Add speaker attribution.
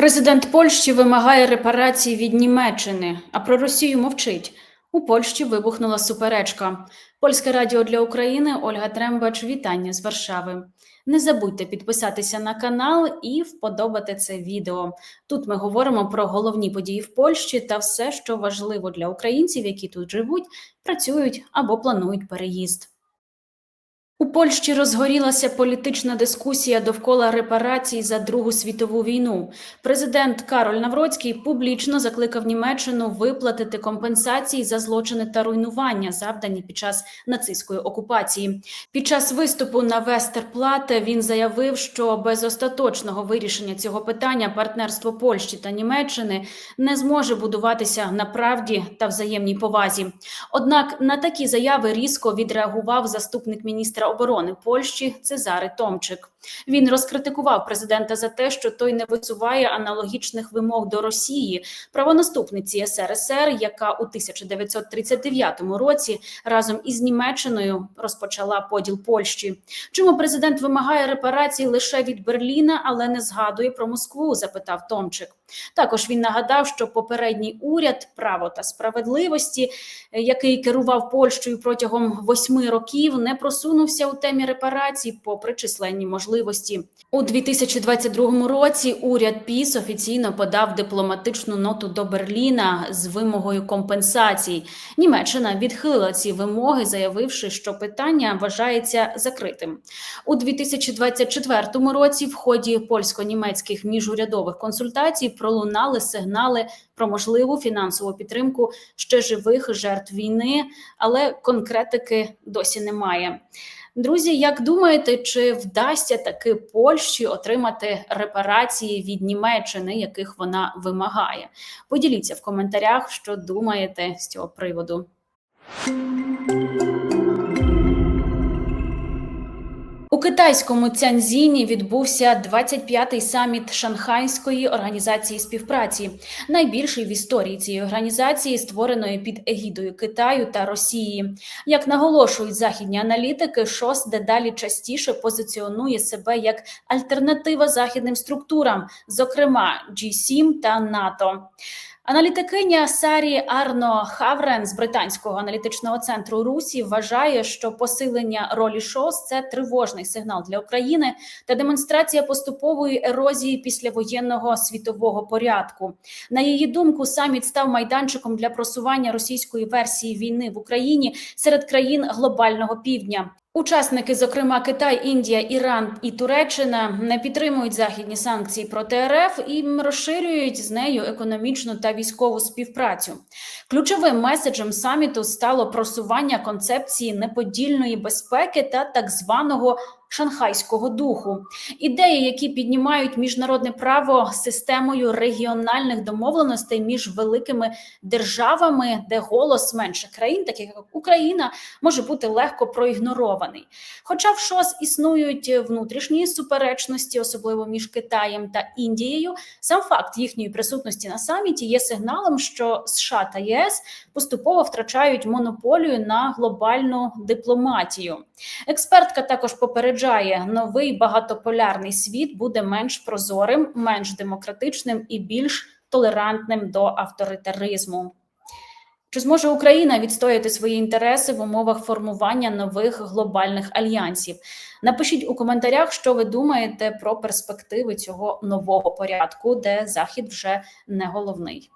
Speaker 1: Президент Польщі вимагає репарацій від Німеччини, а про Росію мовчить. У Польщі вибухнула суперечка. Польське радіо для України Ольга Трембач. Вітання з Варшави. Не забудьте підписатися на канал і вподобати це відео. Тут ми говоримо про головні події в Польщі та все, що важливо для українців, які тут живуть, працюють або планують переїзд. У Польщі розгорілася політична дискусія довкола репарацій за Другу світову війну. Президент Кароль Навроцький публічно закликав Німеччину виплатити компенсації за злочини та руйнування, завдані під час нацистської окупації. Під час виступу на Вестерплате він заявив, що без остаточного вирішення цього питання партнерство Польщі та Німеччини не зможе будуватися на правді та взаємній повазі. Однак на такі заяви різко відреагував заступник міністра оборони Польщі Цезари Томчик. Він розкритикував президента за те, що той не висуває аналогічних вимог до Росії, правонаступниці СРСР, яка у 1939 році разом із Німеччиною розпочала поділ Польщі. Чому президент вимагає репарацій лише від Берліна, але не згадує про Москву? запитав Томчик. Також він нагадав, що попередній уряд право та справедливості, який керував Польщею протягом восьми років, не просунувся у темі репарацій, попри численні можливості. У 2022 році уряд ПІС офіційно подав дипломатичну ноту до Берліна з вимогою компенсацій. Німеччина відхилила ці вимоги, заявивши, що питання вважається закритим. У 2024 році в ході польсько-німецьких міжурядових консультацій пролунали сигнали про можливу фінансову підтримку ще живих жертв війни, але конкретики досі немає. Друзі, як думаєте, чи вдасться таки Польщі отримати репарації від Німеччини, яких вона вимагає? Поділіться в коментарях, що думаєте з цього приводу. У китайському Цянзіні відбувся 25-й саміт Шанхайської організації співпраці, найбільший в історії цієї організації, створеної під егідою Китаю та Росії. Як наголошують західні аналітики, ШОС дедалі частіше позиціонує себе як альтернатива західним структурам, зокрема G7 та НАТО. Аналітикиня Сарі Арно Хаврен з британського аналітичного центру Русі вважає, що посилення ролі ШОС – це тривожний сигнал для України та демонстрація поступової ерозії післявоєнного світового порядку. На її думку, саміт став майданчиком для просування російської версії війни в Україні серед країн глобального півдня. Учасники, зокрема Китай, Індія, Іран і Туреччина, не підтримують західні санкції проти РФ і розширюють з нею економічну та військову співпрацю. Ключовим меседжем саміту стало просування концепції неподільної безпеки та так званого шанхайського духу, ідеї, які піднімають міжнародне право системою регіональних домовленостей між великими державами, де голос менших країн, таких як Україна, може бути легко проігнорований. Хоча в ШОС існують внутрішні суперечності, особливо між Китаєм та Індією, сам факт їхньої присутності на саміті є сигналом, що США та ЄС поступово втрачають монополію на глобальну дипломатію. Експертка також попереджає, новий багатополярний світ буде менш прозорим, менш демократичним і більш толерантним до авторитаризму. Чи зможе Україна відстояти свої інтереси в умовах формування нових глобальних альянсів? Напишіть у коментарях, що ви думаєте про перспективи цього нового порядку, де Захід вже не головний.